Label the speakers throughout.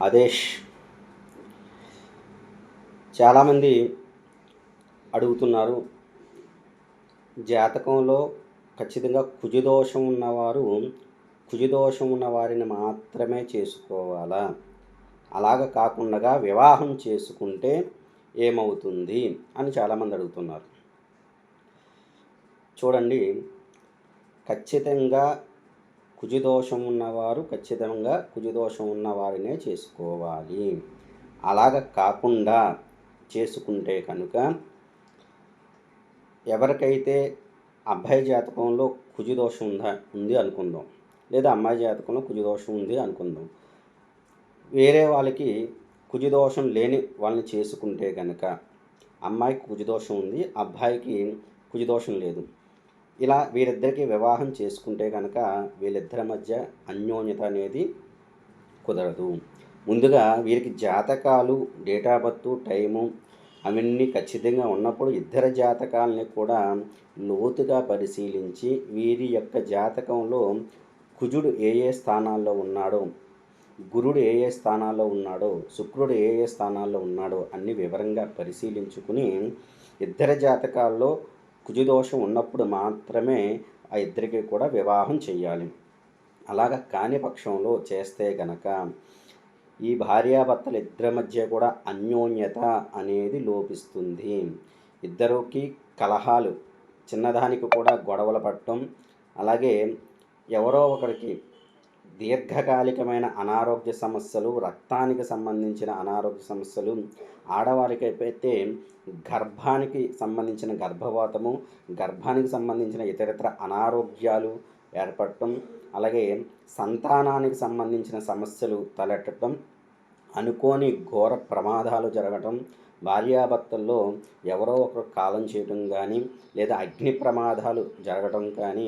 Speaker 1: ఆదేశ్ చాలామంది అడుగుతున్నారు జాతకంలో ఖచ్చితంగా కుజదోషం ఉన్నవారు కుజదోషం ఉన్న వారిని మాత్రమే చేసుకోవాలా? అలాగ కాకుండా వివాహం చేసుకుంటే ఏమవుతుంది అని చాలామంది అడుగుతున్నారు. చూడండి ఖచ్చితంగా కుజదోషం ఉన్నవారు ఖచ్చితంగా కుజదోషం ఉన్నవారినే చేసుకోవాలి. అలాగ కాకుండా చేసుకుంటే కనుక ఎవరికైతే అబ్బాయి జాతకంలో కుజదోషం ఉందా ఉంది అనుకుందాం లేదా అమ్మాయి జాతకంలో కుజదోషం ఉంది అనుకుందాం వేరే వాళ్ళకి కుజదోషం లేని వాళ్ళని చేసుకుంటే కనుక అమ్మాయికి కుజదోషం ఉంది అబ్బాయికి కుజదోషం లేదు. ఇలా వీరిద్దరికి వివాహం చేసుకుంటే కనుక వీళ్ళిద్దరి మధ్య అన్యోన్యత అనేది కుదరదు. ముందుగా వీరికి జాతకాలు డేట్ ఆఫ్ బర్త్ టైము అవన్నీ ఖచ్చితంగా ఉన్నప్పుడు ఇద్దరు జాతకాలని కూడా లోతుగా పరిశీలించి వీరి యొక్క జాతకంలో కుజుడు ఏ ఏ స్థానాల్లో ఉన్నాడో గురుడు ఏ ఏ స్థానాల్లో ఉన్నాడో శుక్రుడు ఏ ఏ స్థానాల్లో ఉన్నాడో అన్ని వివరంగా పరిశీలించుకుని ఇద్దరి జాతకాల్లో కుజదోషం ఉన్నప్పుడు మాత్రమే ఆ ఇద్దరికి కూడా వివాహం చేయాలి అలాగ కాని పక్షంలో చేస్తే గనక ఈ భార్యాభర్తల ఇద్దరి మధ్య కూడా అన్యోన్యత అనేది లోపిస్తుంది. ఇద్దరికి కలహాలు చిన్నదానికి కూడా గొడవలు పట్టడం అలాగే ఎవరో ఒకరికి దీర్ఘకాలికమైన అనారోగ్య సమస్యలు రక్తానికి సంబంధించిన అనారోగ్య సమస్యలు ఆడవారికి అయితే గర్భానికి సంబంధించిన గర్భవాతము గర్భానికి సంబంధించిన ఇతరితర అనారోగ్యాలు ఏర్పడటం అలాగే సంతానానికి సంబంధించిన సమస్యలు తలెట్టడం అనుకోని ఘోర ప్రమాదాలు జరగటం భార్యాభర్తల్లో ఎవరో ఒకరు కాలం చేయటం కానీ లేదా అగ్ని ప్రమాదాలు జరగటం కానీ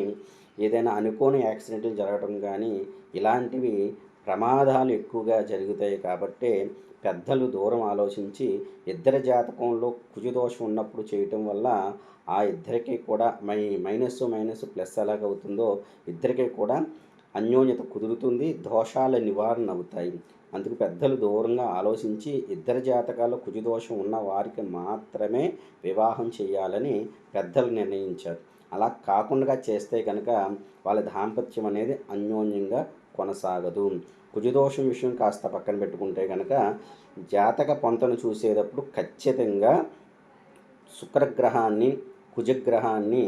Speaker 1: ఏదైనా అనుకోని యాక్సిడెంట్లు జరగడం కానీ ఇలాంటివి ప్రమాదాలు ఎక్కువగా జరుగుతాయి కాబట్టి పెద్దలు దూరం ఆలోచించి ఇద్దరి జాతకంలో కుజదోషం ఉన్నప్పుడు చేయటం వల్ల ఆ ఇద్దరికి కూడా మై మైనస్ మైనస్ ప్లస్ ఎలాగవుతుందో ఇద్దరికి కూడా అన్యోన్యత కుదురుతుంది దోషాల నివారణ అవుతాయి. అందుకు పెద్దలు దూరంగా ఆలోచించి ఇద్దరి జాతకాల్లో కుజదోషం ఉన్న వారికి మాత్రమే వివాహం చేయాలని పెద్దలు నిర్ణయించారు. అలా కాకుండా చేస్తే కనుక వాళ్ళ దాంపత్యం అనేది అన్యోన్యంగా కొనసాగదు. కుజదోషం విషయం కాస్త పక్కన పెట్టుకుంటే కనుక జాతక పొంతను చూసేటప్పుడు ఖచ్చితంగా శుక్రగ్రహాన్ని కుజగ్రహాన్ని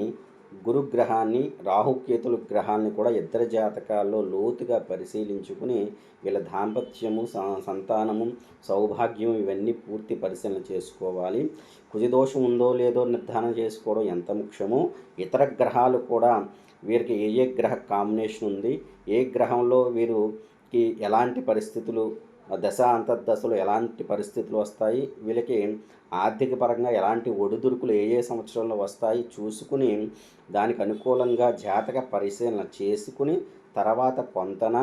Speaker 1: గురుగ్రహాన్ని రాహుకేతుల గ్రహాన్ని కూడా ఇద్దరు జాతకాల్లో లోతుగా పరిశీలించుకుని వీళ్ళ దాంపత్యము సంతానము సౌభాగ్యం ఇవన్నీ పూర్తి పరిశీలన చేసుకోవాలి. కుజదోషం ఉందో లేదో నిర్ధారణ చేసుకోవడం ఎంత ముఖ్యమో ఇతర గ్రహాలు కూడా వీరికి ఏ ఏ గ్రహ కాంబినేషన్ ఉంది ఏ గ్రహంలో వీరికి ఎలాంటి పరిస్థితులు దశ అంతర్దశలు ఎలాంటి పరిస్థితులు వస్తాయి? వీళ్ళకి ఆర్థిక పరంగా ఎలాంటి ఒడిదుడుకులు ఏ ఏ సంవత్సరంలో వస్తాయి? చూసుకుని దానికి అనుకూలంగా జాతక పరిశీలన చేసుకుని తర్వాత పొంతన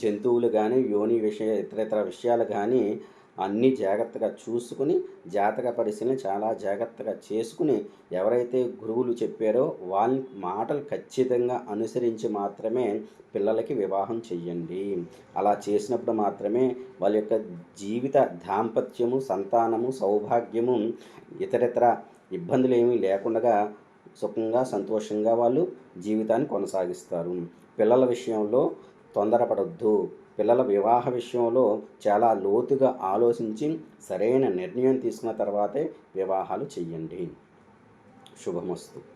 Speaker 1: జంతువులు కానీ యోని విషయ ఇతర ఇతర విషయాలు కానీ అన్నీ జాగ్రత్తగా చూసుకుని జాతక పరిశీలన చాలా జాగ్రత్తగా చేసుకుని ఎవరైతే గురువులు చెప్పారో వాళ్ళ మాటలు ఖచ్చితంగా అనుసరించి మాత్రమే పిల్లలకి వివాహం చెయ్యండి. అలా చేసినప్పుడు మాత్రమే వాళ్ళ యొక్క జీవిత దాంపత్యము సంతానము సౌభాగ్యము ఇతరితర ఇబ్బందులు ఏమీ లేకుండా సుఖంగా సంతోషంగా వాళ్ళు జీవితాన్ని కొనసాగిస్తారు. పిల్లల విషయంలో తొందరపడొద్దు. పిల్లల వివాహ విషయంలో చాలా లోతుగా ఆలోచించి సరైన నిర్ణయం తీసుకున్న తర్వాతే వివాహాలు చెయ్యండి. శుభమస్తు.